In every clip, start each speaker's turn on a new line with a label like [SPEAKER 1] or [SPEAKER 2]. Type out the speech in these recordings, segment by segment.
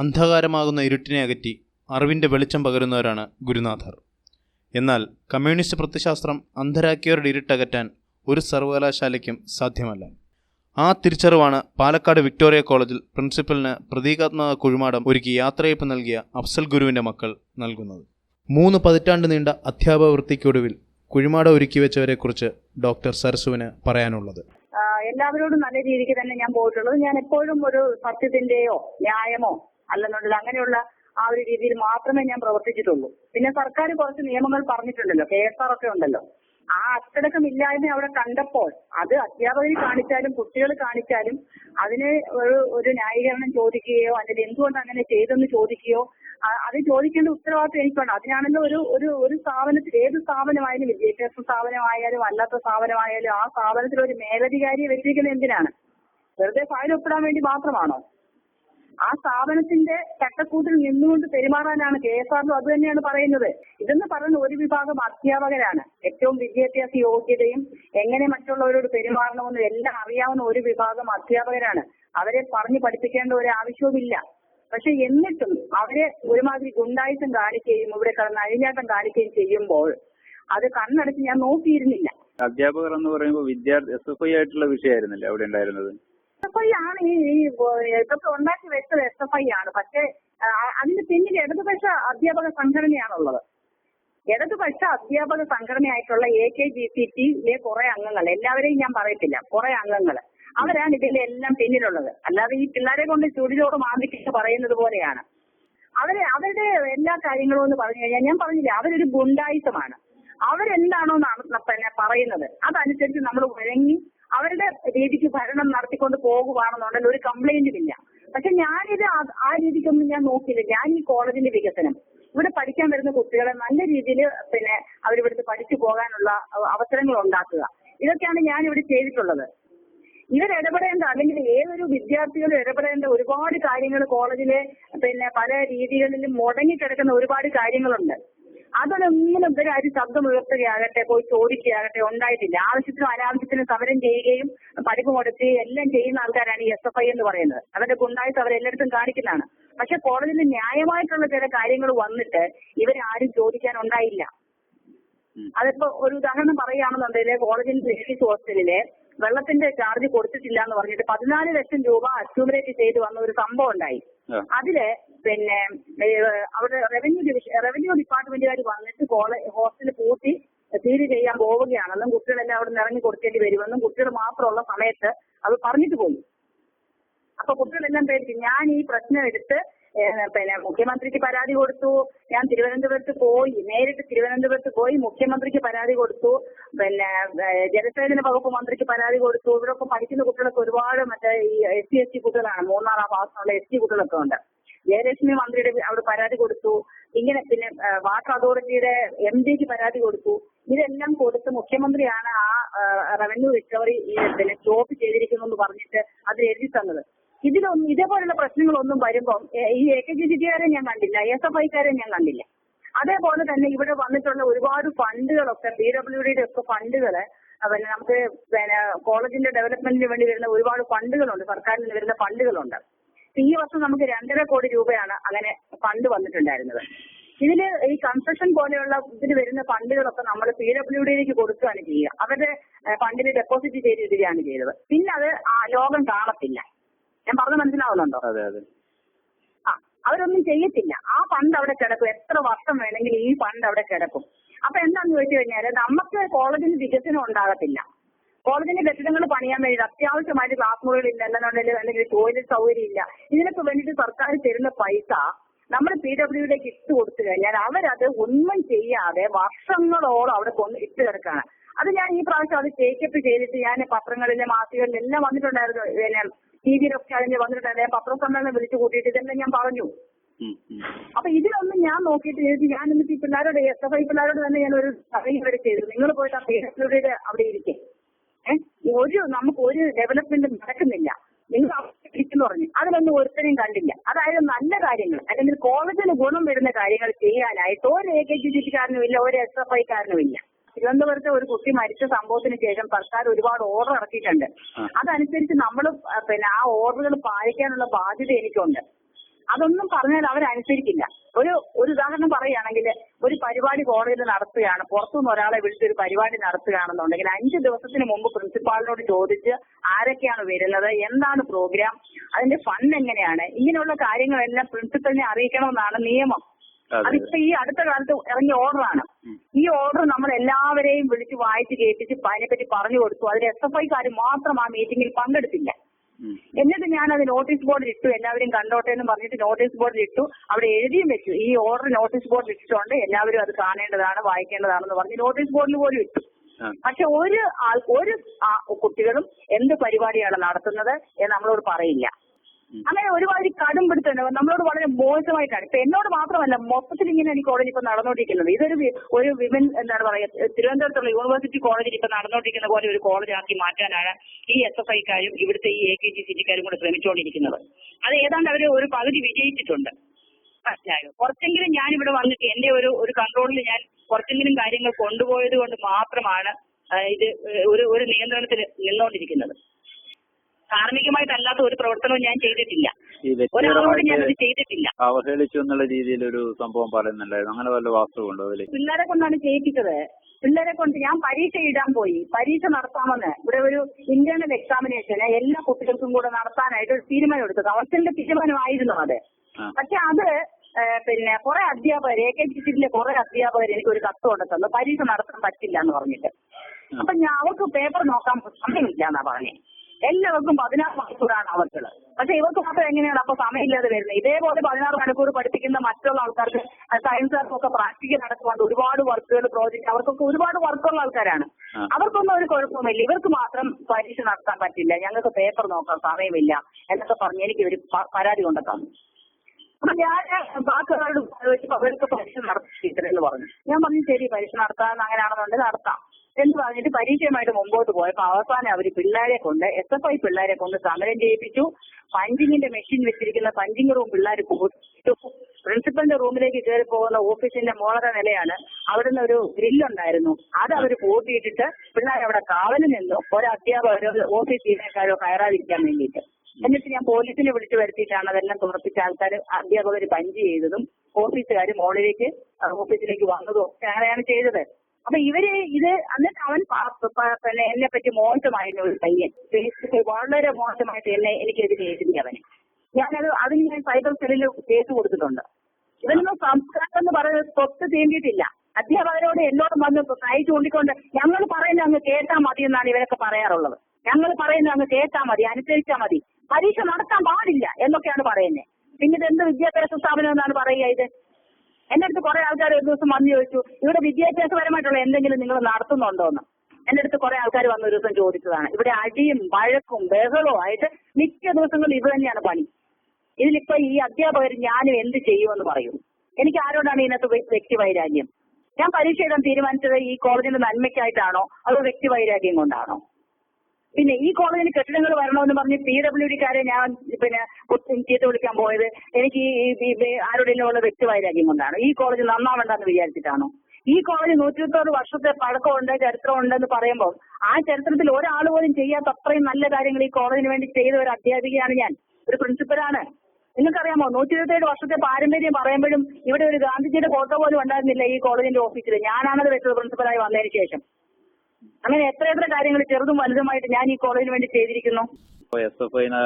[SPEAKER 1] അന്ധകാരമാകുന്ന ഇരുട്ടിനെ അകറ്റി അറിവിന്റെ വെളിച്ചം പകരുന്നവരാണ് ഗുരുനാഥർ. എന്നാൽ കമ്മ്യൂണിസ്റ്റ് പ്രത്യശാസ്ത്രം അന്ധരാക്കിയവരുടെ ഇരുട്ടകറ്റാൻ ഒരു സർവകലാശാലയ്ക്കും സാധ്യമല്ല. ആ തിരിച്ചറിവാണ് പാലക്കാട് വിക്ടോറിയ കോളേജിൽ പ്രിൻസിപ്പലിന് പ്രതീകാത്മക കുഴിമാടം ഒരുക്കി യാത്രയപ്പ് നൽകിയ അഫ്സൽ ഗുരുവിന്റെ മക്കൾ നൽകുന്നത്. മൂന്ന് പതിറ്റാണ്ട് നീണ്ട അധ്യാപകവൃത്തിക്കൊടുവിൽ കുഴിമാടം ഒരുക്കി വെച്ചവരെക്കുറിച്ച് ഡോക്ടർ സരസുവിന് പറയാനുള്ളത്.
[SPEAKER 2] എല്ലാവരോടും നല്ല രീതിക്ക് തന്നെ ഞാൻ പോയിട്ടുള്ളത്. ഞാൻ എപ്പോഴും ഒരു സത്യത്തിന്റെയോ ന്യായമോ അല്ലെന്നുണ്ടെങ്കിൽ അങ്ങനെയുള്ള ആ ഒരു രീതിയിൽ മാത്രമേ ഞാൻ പ്രവർത്തിച്ചിട്ടുള്ളൂ. പിന്നെ സർക്കാർ കുറച്ച് നിയമങ്ങൾ പറഞ്ഞിട്ടുണ്ടല്ലോ കെ എസ് ആർ ഒക്കെ ഉണ്ടല്ലോ. ആ അച്ചടക്കമില്ലായ്മ അവിടെ കണ്ടപ്പോൾ അത് അധ്യാപകർ കാണിച്ചാലും കുട്ടികൾ കാണിച്ചാലും അതിന് ഒരു ഒരു ന്യായീകരണം ചോദിക്കുകയോ അല്ലെങ്കിൽ എന്തുകൊണ്ട് അങ്ങനെ ചെയ്തെന്ന് ചോദിക്കുകയോ അത് ചോദിക്കേണ്ട ഉത്തരവാദിത്വം എനിക്കുണ്ട്. അതിനാണല്ലോ ഒരു ഒരു ഒരു സ്ഥാപനത്തിൽ ഏത് സ്ഥാപനമായാലും വിദ്യാഭ്യാസ സ്ഥാപനമായാലും അല്ലാത്ത സ്ഥാപനമായാലും ആ സ്ഥാപനത്തിൽ ഒരു മേലധികാരിയെ വെച്ചിരിക്കുന്നത് എന്തിനാണ്? വെറുതെ ഫയൽ ഒപ്പിടാൻ വേണ്ടി മാത്രമാണോ? ആ സ്ഥാപനത്തിന്റെ ചട്ടക്കൂട്ടിൽ നിന്നുകൊണ്ട് പെരുമാറാനാണ് കെ എസ് ആറിലും അത് തന്നെയാണ് പറയുന്നത്. ഇതെന്ന് പറയുന്ന ഒരു വിഭാഗം അധ്യാപകരാണ്. ഏറ്റവും വിദ്യാഭ്യാസ യോഗ്യതയും എങ്ങനെ മറ്റുള്ളവരോട് പെരുമാറണമെന്നും എല്ലാം അറിയാവുന്ന ഒരു വിഭാഗം അധ്യാപകരാണ്. അവരെ പറഞ്ഞു പഠിപ്പിക്കേണ്ട ഒരു ആവശ്യവുമില്ല. പക്ഷെ എന്നിട്ടും അവരെ ഒരുമാതിരി ഗുണ്ടായുസം കാണിക്കുകയും ഇവിടെ കിടന്ന് അഴിഞ്ഞാട്ടം കാണിക്കുകയും ചെയ്യുമ്പോൾ അത് കണ്ണടച്ച് ഞാൻ നോക്കിയിരുന്നില്ല.
[SPEAKER 3] അധ്യാപകർ എന്ന് പറയുമ്പോൾ വിദ്യാർത്ഥി എസ് എഫ് ഐ ആയിട്ടുള്ള വിഷയമായിരുന്നല്ലേ അവിടെ ഉണ്ടായിരുന്നത്?
[SPEAKER 2] എസ് എഫ് ഐ ആണ് ഈ ഇതൊക്കെ ഉണ്ടാക്കി വെച്ചത് എസ് എഫ് ഐ ആണ്. പക്ഷേ അതിന് പിന്നിൽ ഇടതുപക്ഷ അധ്യാപക സംഘടനയാണുള്ളത്. ഇടതുപക്ഷ അധ്യാപക സംഘടനയായിട്ടുള്ള എ കെ ജി സി ടിയിലെ കുറെ അംഗങ്ങൾ എല്ലാവരെയും ഞാൻ പറയത്തില്ല കുറെ അംഗങ്ങൾ അവരാണ് ഇതിന്റെ എല്ലാം പിന്നിലുള്ളത്. അല്ലാതെ ഈ പിള്ളേരെ കൊണ്ട് ചുടിലോട് മാന്തിക്കിട്ട് പറയുന്നത് പോലെയാണ്. അവർ അവരുടെ എല്ലാ കാര്യങ്ങളും എന്ന് പറഞ്ഞു കഴിഞ്ഞാൽ ഞാൻ പറഞ്ഞില്ലേ അവരൊരു ഗുണ്ടായുസമാണ്. അവരെന്താണോ പിന്നെ പറയുന്നത്. അതനുസരിച്ച് നമ്മൾ വഴങ്ങി അവരുടെ രീതിക്ക് ഭരണം നടത്തിക്കൊണ്ട് പോകുവാണെന്നുണ്ടെങ്കിൽ ഒരു കംപ്ലൈന്റും ഇല്ല. പക്ഷെ ഞാനിത് ആ- രീതിക്കൊന്നും ഞാൻ നോക്കിയില്ല. ഞാൻ ഈ കോളേജിന്റെ വികസനം. ഇവിടെ പഠിക്കാൻ വരുന്ന കുട്ടികളെ നല്ല രീതിയിൽ പിന്നെ അവരിവിടുത്തെ പഠിച്ചു പോകാനുള്ള അവസരങ്ങൾ ഉണ്ടാക്കുക. ഇതൊക്കെയാണ് ഞാൻ ഇവിടെ ചെയ്തിട്ടുള്ളത്. ഇവർ ഇടപെടേണ്ട അല്ലെങ്കിൽ ഏതൊരു വിദ്യാർത്ഥികളും ഇടപെടേണ്ട ഒരുപാട് കാര്യങ്ങൾ കോളേജിലെ പിന്നെ പല രീതികളിലും മുടങ്ങിക്കിടക്കുന്ന ഒരുപാട് കാര്യങ്ങളുണ്ട്. അതൊന്നും ഇവരാരും ശബ്ദം ഉയർത്തുകയാകട്ടെ പോയി ചോദിക്കുകയാകട്ടെ ഉണ്ടായിട്ടില്ല ആവശ്യത്തിനും അനാവശ്യത്തിനും സമരം ചെയ്യുകയും പഠിപ്പ് കൊടുക്കുകയും എല്ലാം ചെയ്യുന്ന ആൾക്കാരാണ് ഈ എസ് എഫ് ഐ എന്ന് പറയുന്നത്. അവരുടെ ഗുണ്ടായിട്ട് അവരെല്ലായിടത്തും കാണിക്കുന്നതാണ്. പക്ഷെ കോളേജിൽ ന്യായമായിട്ടുള്ള ചില കാര്യങ്ങൾ വന്നിട്ട് ഇവരാരും ചോദിക്കാനുണ്ടായില്ല അതിപ്പോ ഒരു ഉദാഹരണം പറയുകയാണെന്നുണ്ടെങ്കിൽ കോളേജിന്റെ ലേഡീസ് ഹോസ്റ്റലിലെ വെള്ളത്തിന്റെ ചാർജ് കൊടുത്തിട്ടില്ല എന്ന് പറഞ്ഞിട്ട് പതിനാല് ലക്ഷം രൂപ അക്യൂമുലേറ്റ് ചെയ്ത് വന്ന ഒരു സംഭവം ഉണ്ടായി. അതിൽ പിന്നെ അവിടെ റവന്യൂ ഡിവിഷൻ റവന്യൂ ഡിപ്പാർട്ട്മെന്റുകാർ വന്നിട്ട് കോളേജ് ഹോസ്റ്റൽ പൂട്ടി സീൽ ചെയ്യാൻ പോവുകയാണെന്നും കുട്ടികളെല്ലാം അവിടെ നിന്ന് ഇറങ്ങി കൊടുക്കേണ്ടി വരുമെന്നും കുട്ടികൾ മാത്രമുള്ള സമയത്ത് അത് പറഞ്ഞിട്ട് പോയി. അപ്പൊ കുട്ടികളെല്ലാം പേടിച്ചു ഞാൻ ഈ പ്രശ്നം എടുത്ത് പിന്നെ മുഖ്യമന്ത്രിക്ക് പരാതി കൊടുത്തു ഞാൻ തിരുവനന്തപുരത്ത് പോയി നേരിട്ട് തിരുവനന്തപുരത്ത് പോയി മുഖ്യമന്ത്രിക്ക് പരാതി കൊടുത്തു പിന്നെ ജലസേചന വകുപ്പ് മന്ത്രിക്ക് പരാതി കൊടുത്തു ഇവിടെയൊക്കെ പഠിക്കുന്ന കുട്ടികളൊക്കെ ഒരുപാട് മറ്റേ ഈ എസ് സി എസ് ടി കുട്ടികളാണ് മൂന്നാറാം ഭാഗത്തുള്ള എസ് ടി കുട്ടികളൊക്കെ ഉണ്ട്. ജയലക്ഷ്മി മന്ത്രിയുടെ അവിടെ പരാതി കൊടുത്തു. ഇങ്ങനെ പിന്നെ വാട്ടർ അതോറിറ്റിയുടെ എം ഡിക്ക് പരാതി കൊടുത്തു. ഇതെല്ലാം കൊടുത്ത് മുഖ്യമന്ത്രിയാണ് ആ റവന്യൂ റിക്കവറി പിന്നെ സ്റ്റോപ്പ് ചെയ്തിരിക്കുന്നു എന്ന് പറഞ്ഞിട്ട് അതിൽ എഴുതി തന്നത്. ഇതിലൊന്നും ഇതേപോലുള്ള പ്രശ്നങ്ങളൊന്നും വരുമ്പം ഈ എ കെ ജി ജിക്കാരെ ഞാൻ കണ്ടില്ല എസ് എഫ് ഐക്കാരെ ഞാൻ കണ്ടില്ല. അതേപോലെ തന്നെ ഇവിടെ വന്നിട്ടുള്ള ഒരുപാട് ഫണ്ടുകളൊക്കെ പി ഡബ്ല്യു ഡിയുടെ ഒക്കെ ഫണ്ടുകൾ പിന്നെ നമുക്ക് പിന്നെ കോളേജിന്റെ ഡെവലപ്മെന്റിന് വേണ്ടി വരുന്ന ഒരുപാട് ഫണ്ടുകളുണ്ട് സർക്കാരിൽ നിന്ന് വരുന്ന ഫണ്ടുകളുണ്ട്. ഈ വർഷം നമുക്ക് രണ്ടര കോടി രൂപയാണ് അങ്ങനെ ഫണ്ട് വന്നിട്ടുണ്ടായിരുന്നത്. ഇതിൽ ഈ കൺസ്ട്രക്ഷൻ പോലെയുള്ള ഇതിന് വരുന്ന ഫണ്ടുകളൊക്കെ നമ്മൾ പി ഡബ്ല്യു ഡിയിലേക്ക് കൊടുക്കുകയാണ് ചെയ്യുക. അവരുടെ ഫണ്ടിൽ ഡെപ്പോസിറ്റ് ചെയ്തിടുകയാണ് ചെയ്തത്. പിന്നെ അത് ആ ലോകം കാണത്തില്ല. ഞാൻ പറഞ്ഞു മനസ്സിലാവുന്നുണ്ടോ?
[SPEAKER 3] അതെ അതെ.
[SPEAKER 2] ആ അവരൊന്നും ചെയ്യത്തില്ല. ആ ഫണ്ട് അവിടെ കിടക്കും. എത്ര വർഷം വേണമെങ്കിലും ഈ ഫണ്ട് അവിടെ കിടക്കും. അപ്പൊ എന്താന്ന് ചോദിച്ചു കഴിഞ്ഞാൽ നമുക്ക് കോളേജിന് വികസനം ഉണ്ടാകത്തില്ല. കോളേജിന്റെ കെട്ടിടങ്ങൾ പണിയാൻ വേണ്ടി അത്യാവശ്യമായിട്ട് ക്ലാസ് മുറികൾ ഇല്ല അല്ലെന്നുണ്ടെങ്കിൽ അല്ലെങ്കിൽ ടോയ്ലറ്റ് സൗകര്യം ഇല്ല. ഇതിനൊക്കെ വേണ്ടിയിട്ട് സർക്കാർ തരുന്ന പൈസ നമ്മൾ പി ഡബ്ല്യുഡിലേക്ക് ഇട്ട് കൊടുത്തു കഴിഞ്ഞാൽ അവരത് ഒന്നും ചെയ്യാതെ വർഷങ്ങളോളം അവിടെ കൊണ്ട് ഇട്ട് കിടക്കാണ്. അത് ഞാൻ ഈ പ്രാവശ്യം അത് ടേക്കപ്പ് ചെയ്തിട്ട് ഞാൻ പത്രങ്ങളിലെ മാസികളിൽ എല്ലാം വന്നിട്ടുണ്ടായിരുന്നു. ടി വിയിലൊക്കെ അതിന് വന്നിട്ടുണ്ടായിരുന്നു. പത്ര പത്രസമ്മേളനം വിളിച്ചു കൂട്ടിയിട്ട് ഇതെല്ലാം ഞാൻ പറഞ്ഞു. അപ്പൊ ഇതിലൊന്നും ഞാൻ നോക്കിയിട്ട് ഇത് ഞാൻ എന്നിട്ട് ഈ പിള്ളേരോട് എസ് എഫ് ഐ പിള്ളേരോട് തന്നെ ഞാൻ ഒരു വരെ ചെയ്തു. നിങ്ങൾ പോയിട്ട് ആ പി ഡബ്ല്യുടെ അവിടെ ഇരിക്കെ. ഒരു നമുക്ക് ഒരു ഡെവലപ്മെന്റും നടക്കുന്നില്ല. നിങ്ങൾ ഇരിക്കുന്നു പറഞ്ഞു. അതിലൊന്നും ഒരുത്തരെയും കണ്ടില്ല. അതായത് നല്ല കാര്യങ്ങൾ അല്ലെങ്കിൽ കോളേജിന് ഗുണം വരുന്ന കാര്യങ്ങൾ ചെയ്യാനായിട്ട് ഒരു എ കെ ജി ജിക്കാരനും ഇല്ല ഒരു എസ് എഫ് ഐക്കാരനും ഇല്ല. തിരുവനന്തപുരത്തെ ഒരു കുട്ടി മരിച്ച സംഭവത്തിന് ശേഷം സർക്കാർ ഒരുപാട് ഓർഡർ ഇറക്കിയിട്ടുണ്ട്. അതനുസരിച്ച് നമ്മൾ പിന്നെ ആ ഓർഡറുകൾ പാലിക്കാനുള്ള ബാധ്യത എനിക്കുണ്ട്. അതൊന്നും പറഞ്ഞാൽ അവരനുസരിക്കില്ല. ഒരു ഒരു ഉദാഹരണം പറയുകയാണെങ്കിൽ ഒരു കോളേജിൽ നടത്തുകയാണ്. പുറത്തുനിന്ന് ഒരാളെ വിളിച്ച് ഒരു പരിപാടി നടത്തുകയാണെന്നുണ്ടെങ്കിൽ അഞ്ച് ദിവസത്തിന് മുമ്പ് പ്രിൻസിപ്പാളിനോട് ചോദിച്ച് ആരൊക്കെയാണ് വരുന്നത് എന്താണ് പ്രോഗ്രാം അതിന്റെ ഫണ്ട് എങ്ങനെയാണ് ഇങ്ങനെയുള്ള കാര്യങ്ങളെല്ലാം പ്രിൻസിപ്പലിനെ അറിയിക്കണമെന്നാണ് നിയമം. അതിപ്പോ ഈ അടുത്ത കാലത്ത് ഇറങ്ങിയ ഓർഡറാണ്. ഈ ഓർഡർ നമ്മൾ എല്ലാവരെയും വിളിച്ച് വായിച്ച് കേൾപ്പിച്ച് അതിനെപ്പറ്റി പറഞ്ഞു കൊടുത്തു. അതിൽ എസ് എഫ് ഐക്കാർ മാത്രം ആ മീറ്റിംഗിൽ പങ്കെടുത്തില്ല. എന്നിട്ട് ഞാൻ അത് നോട്ടീസ് ബോർഡിൽ ഇട്ടു. എല്ലാവരും കണ്ടോട്ടെ എന്ന് പറഞ്ഞിട്ട് നോട്ടീസ് ബോർഡിൽ ഇട്ടു. അവിടെ എഴുതിയും വെച്ചു. ഈ ഓർഡർ നോട്ടീസ് ബോർഡിൽ ഇട്ടിട്ടുണ്ട്. എല്ലാവരും അത് കാണേണ്ടതാണ് വായിക്കേണ്ടതാണെന്ന് പറഞ്ഞ് നോട്ടീസ് ബോർഡിൽ പോലും ഇട്ടു. പക്ഷെ ഒരു ഒരു കുട്ടികളും എന്ത് പരിപാടിയാണ് നടത്തുന്നത് എന്ന് നമ്മളോട് പറയില്ല. അങ്ങനെ ഒരുമാതിരി കടും പിടുത്തുണ്ട് നമ്മളോട് വളരെ മോശമായിട്ടാണ്. ഇപ്പൊ എന്നോട് മാത്രമല്ല മൊത്തത്തിൽ ഇങ്ങനെ എനിക്ക് കോളേജ് ഇപ്പൊ നടന്നുകൊണ്ടിരിക്കുന്നത് ഇതൊരു ഒരു വിമൻ എന്താണ് പറയുക തിരുവനന്തപുരത്തുള്ള യൂണിവേഴ്സിറ്റി കോളേജിൽ ഇപ്പൊ നടന്നുകൊണ്ടിരിക്കുന്ന പോലെ ഒരു കോളേജ് ആക്കി മാറ്റാനാണ് ഈ എസ് എഫ് ഐക്കാരും ഇവിടുത്തെ ഈ എ കെ ജി സിറ്റിക്കാരും കൂടെ ശ്രമിച്ചുകൊണ്ടിരിക്കുന്നത് അത് ഏതാണ്ട് അവർ ഒരു പകുതി വിജയിച്ചിട്ടുണ്ട്. കുറച്ചെങ്കിലും ഞാൻ ഇവിടെ വന്നിട്ട് എന്റെ ഒരു ഒരു കൺട്രോളിൽ ഞാൻ കുറച്ചെങ്കിലും കാര്യങ്ങൾ കൊണ്ടുപോയത് കൊണ്ട് മാത്രമാണ് ഇത് ഒരു ഒരു നിയന്ത്രണത്തിൽ നിന്നുകൊണ്ടിരിക്കുന്നത് ധാർമ്മികമായിട്ടല്ലാത്ത ഒരു പ്രവർത്തനവും ഞാൻ ചെയ്തിട്ടില്ല. ഒരാളോട് ഞാൻ
[SPEAKER 3] വ്യക്തിപരമായിട്ട്
[SPEAKER 2] ചെയ്തിട്ടില്ല.
[SPEAKER 3] അവഹേളിച്ചു എന്നുള്ള രീതിയിൽ ഒരു സംഭവം പറയുന്നുണ്ടായിരുന്നു. അങ്ങനെ വല്ല വാസ്തവമുണ്ടോ അതിൽ
[SPEAKER 2] പിള്ളേരെ കൊണ്ടാണ് ചെയ്യിപ്പിച്ചത്. പിള്ളേരെ കൊണ്ട് ഞാൻ പരീക്ഷ ഇടാൻ പോയി. പരീക്ഷ നടത്താമെന്ന്. ഇവിടെ ഒരു ഇന്റേണൽ എക്സാമിനേഷന് എല്ലാ കുട്ടികൾക്കും കൂടെ നടത്താനായിട്ട് ഒരു തീരുമാനം എടുത്തു. കൗൺസിലിന്റെ തീരുമാനമായിരുന്നു അത്. പക്ഷെ അത് പിന്നെ കുറെ അധ്യാപകർ എ കെ ജി സിറ്റിലെ കുറെ അധ്യാപകർ എനിക്ക് ഒരു കത്ത് കൊണ്ട് തന്നു. പരീക്ഷ നടത്താൻ പറ്റില്ല എന്ന് പറഞ്ഞിട്ട്. അപ്പൊ ഞാൻ അവർക്ക് പേപ്പർ നോക്കാൻ സമയമില്ല എന്നാ പറഞ്ഞേ. എല്ലാവർക്കും പതിനാറ് മണിക്കൂറാണ് അവർക്കുള്ളത്. പക്ഷെ ഇവർക്ക് മാത്രം എങ്ങനെയാണ് അപ്പൊ സമയമില്ലാതെ വരുന്നത്? ഇതേപോലെ പതിനാറ് മണിക്കൂർ പഠിപ്പിക്കുന്ന മറ്റുള്ള ആൾക്കാർക്ക് സയൻസുകാർക്കൊക്കെ പ്രാക്ടിക്കൽ നടക്കുവാണ്ട് ഒരുപാട് വർക്കുകൾ പ്രോജക്റ്റ് അവർക്കൊക്കെ ഒരുപാട് വർക്കുള്ള ആൾക്കാരാണ്. അവർക്കൊന്നും ഒരു കുഴപ്പമില്ല ഇവർക്ക് മാത്രം പരീക്ഷ നടത്താൻ പറ്റില്ല. ഞങ്ങൾക്ക് പേപ്പർ നോക്കാൻ സമയമില്ല എന്നൊക്കെ പറഞ്ഞ് എനിക്ക് ഒരു പരാതി കൊണ്ടെത്താം അപ്പൊ ഞാൻ ബാക്കിയുള്ളവരോട് അവർക്ക് പരീക്ഷ നടത്തിയിട്ടില്ലെന്ന് പറഞ്ഞു. ഞാൻ പറഞ്ഞു ശരി പരീക്ഷ നടത്താൻ അങ്ങനെയാണെന്നുണ്ടെങ്കിൽ നടത്താം. എന്ന് പറഞ്ഞിട്ട് പരീക്ഷയുമായിട്ട് മുമ്പോട്ട് പോയപ്പോ അവസാനം അവർ പിള്ളേരെ കൊണ്ട് എസ് എഫ് ഐ പിള്ളേരെ കൊണ്ട് സമരം ചെയ്യിപ്പിച്ചു പഞ്ചിങ്ങിന്റെ മെഷീൻ വെച്ചിരിക്കുന്ന പഞ്ചിങ് റൂം പിള്ളേർ കൊടുത്തു. പ്രിൻസിപ്പലിന്റെ റൂമിലേക്ക് കയറി പോകുന്ന ഓഫീസിന്റെ മോളര നിലയാണ് അവിടുന്ന് ഒരു ഗ്രില്ലുണ്ടായിരുന്നു. അത് അവർ പൂട്ടിയിട്ടിട്ട് പിള്ളേർ അവിടെ കാവലിൽ നിന്നു. ഒരു അധ്യാപകരോ ഓഫീസ് ജീവനക്കാരോ കയറാതിരിക്കാൻ വേണ്ടിയിട്ട്. എന്നിട്ട് ഞാൻ പോലീസിനെ വിളിച്ചു വരുത്തിയിട്ടാണ് അതെല്ലാം തുറപ്പിച്ച ആൾക്കാർ അധ്യാപകർ പഞ്ച് ചെയ്തതും ഓഫീസുകാർ മോളിലേക്ക് ഓഫീസിലേക്ക് വന്നതും ഒക്കെ അങ്ങനെയാണ് ചെയ്തത്. അപ്പൊ ഇവർ ഇത് എന്നിട്ട് അവൻ എന്നെ പറ്റി മോശമായിരുന്നു ഒരു പയ്യൻ. വളരെ മോശമായിട്ട് എന്നെ എനിക്കെതിരെ എഴുതി അവന് ഞാനത് അതിന് ഞാൻ സൈബർ സെല്ലിൽ കേസ് കൊടുത്തിട്ടുണ്ട്. ഇവനൊന്നും സംസ്കാരം എന്ന് പറയുന്നത് തൊട്ട് തീണ്ടിയിട്ടില്ല. അധ്യാപകരോട് എന്നോടും വന്ന് കൈ ചൂണ്ടിക്കൊണ്ട് ഞങ്ങൾ പറയുന്നത് അങ്ങ് കേട്ടാ മതി എന്നാണ് ഇവരൊക്കെ പറയാറുള്ളത്. ഞങ്ങൾ പറയുന്നത് അങ്ങ് കേട്ടാ മതി അനുസരിച്ചാ മതി. പരീക്ഷ നടത്താൻ പാടില്ല എന്നൊക്കെയാണ് പറയുന്നത്. പിന്നെ ഇത് എന്ത് വിദ്യാഭ്യാസ സ്ഥാപനം എന്നാണ് പറയുക ഇത്? എന്റെ അടുത്ത് കുറെ ആൾക്കാർ ഒരു ദിവസം വന്ന് ചോദിച്ചു ഇവിടെ വിദ്യാഭ്യാസപരമായിട്ടുള്ള എന്തെങ്കിലും നിങ്ങൾ നടത്തുന്നുണ്ടോ എന്ന് എന്റെ അടുത്ത് കുറെ ആൾക്കാർ വന്ന ഒരു ദിവസം ചോദിച്ചതാണ്. ഇവിടെ അടിയും വഴക്കും ബഹളവും ആയിട്ട് മിക്ക ദിവസങ്ങളും ഇത് തന്നെയാണ് പണി. ഇതിലിപ്പോ ഈ അധ്യാപകർ ഞാനും എന്ത് ചെയ്യുമെന്ന് പറയും. എനിക്ക് ആരോടാണ് ഇതിനകത്ത് വ്യ- വ്യക്തിവൈരാഗ്യം ഞാൻ പരീക്ഷ എഴുതാൻ തീരുമാനിച്ചത് ഈ കോളേജിന്റെ നന്മയ്ക്കായിട്ടാണോ? അതോ വ്യക്തിവൈരാഗ്യം കൊണ്ടാണോ? പിന്നെ ഈ കോളേജിന് കെട്ടിടങ്ങൾ വരണമെന്ന് പറഞ്ഞ് പി ഡബ്ല്യു ഡിക്കാരെ ഞാൻ പിന്നെ ചീത്ത വിളിക്കാൻ പോയത് എനിക്ക് ഈ ആരുടെയെങ്കിലും ഉള്ള വ്യക്തിവൈരാഗ്യം കൊണ്ടാണ്. ഈ കോളേജ് നന്നാവണ്ടെന്ന് വിചാരിച്ചിട്ടാണോ. ഈ കോളേജ് നൂറ്റിരുപത്തോട് വർഷത്തെ പഴക്കമുണ്ട് ചരിത്രമുണ്ട് എന്ന് പറയുമ്പോൾ ആ ചരിത്രത്തിൽ ഒരാൾ പോലും ചെയ്യാത്ത അത്രയും നല്ല കാര്യങ്ങൾ ഈ കോളേജിന് വേണ്ടി ചെയ്ത ഒരു അധ്യാപികയാണ് ഞാൻ. ഒരു പ്രിൻസിപ്പലാണ്. നിങ്ങൾക്കറിയാമോ? നൂറ്റി ഇരുപത്തേഴ് വർഷത്തെ പാരമ്പര്യം പറയുമ്പോഴും ഇവിടെ ഒരു ഗാന്ധിജിയുടെ ഫോട്ടോ പോലും ഉണ്ടായിരുന്നില്ല ഈ കോളേജിന്റെ ഓഫീസിൽ. ഞാനാണത് വെച്ചത് പ്രിൻസിപ്പലായി വന്നതിന് ശേഷം. അങ്ങനെ എത്ര എത്ര കാര്യങ്ങൾ ചെറുതും വലുതുമായിട്ട് ഞാൻ ഈ കോളേജിന് വേണ്ടി ചെയ്തിരിക്കുന്നു?
[SPEAKER 3] എസ് എഫ് ഐനെ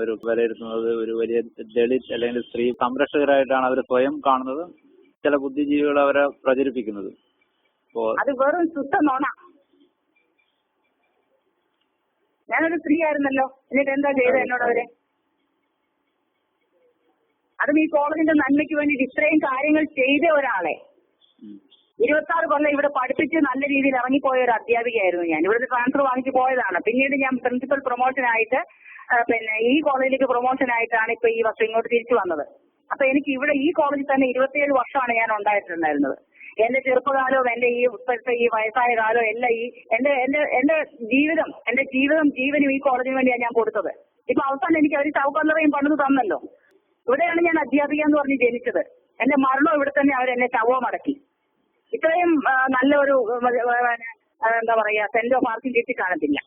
[SPEAKER 3] ഒരു വിലയിരുത്തുന്നത് ഒരു വലിയ ദളിത് അല്ലെങ്കിൽ സ്ത്രീ സംരക്ഷകരായിട്ടാണ് അവർ സ്വയം കാണുന്നത് ചില ബുദ്ധിജീവികൾ അവരെ പ്രചരിപ്പിക്കുന്നത്.
[SPEAKER 2] അത് വെറും ശുദ്ധ നോണ. ഞാനൊരു സ്ത്രീ ആയിരുന്നല്ലോ. എന്നിട്ട് എന്താ ചെയ്തത് എന്നോട് അവർ? അതും ഈ കോളേജിന്റെ നന്മയ്ക്ക് വേണ്ടിയിട്ട് ഇത്രയും കാര്യങ്ങൾ ചെയ്ത ഒരാളെ.
[SPEAKER 3] ഉം.
[SPEAKER 2] ഇരുപത്തി ആറ് കൊല്ലം ഇവിടെ പഠിപ്പിച്ച് നല്ല രീതിയിൽ ഇറങ്ങിപ്പോയ ഒരു അധ്യാപികയായിരുന്നു ഞാൻ. ഇവിടുത്തെ ട്രാൻസ്ഫർ വാങ്ങിച്ചു പോയതാണ്. പിന്നീട് ഞാൻ പ്രിൻസിപ്പൽ പ്രൊമോഷൻ ആയിട്ട് പിന്നെ ഈ കോളേജിലേക്ക് പ്രൊമോഷൻ ആയിട്ടാണ് ഇപ്പൊ ഈ വർഷം ഇങ്ങോട്ട് തിരിച്ചു വന്നത്. അപ്പൊ എനിക്ക് ഇവിടെ ഈ കോളേജിൽ തന്നെ ഇരുപത്തിയേഴ് വർഷമാണ് ഞാൻ ഉണ്ടായിട്ടുണ്ടായിരുന്നത്. എന്റെ ചെറുപ്പകാലവും എന്റെ ഈ ഇപ്പോഴത്തെ ഈ വയസ്സായ കാലവും എല്ലാം ഈ എന്റെ എന്റെ എന്റെ ജീവിതം എന്റെ ജീവിതം ജീവനും ഈ കോളേജിന് വേണ്ടിയാണ് ഞാൻ കൊടുത്തത്. ഇപ്പൊ അവസാനം എനിക്ക് അവർ ചൗക്കല്ലറയും പണിത് തന്നല്ലോ. ഇവിടെയാണ് ഞാൻ അധ്യാപിക എന്ന് പറഞ്ഞ് ജനിച്ചത്. എന്റെ മരണം ഇവിടെ തന്നെ അവരെന്നെ ശവം അടക്കി ഇത്രയും നല്ല ഒരു എന്താ പറയാ സെന്റ് ഓഫ് ആർക്കും കിട്ടി കാണത്തില്ല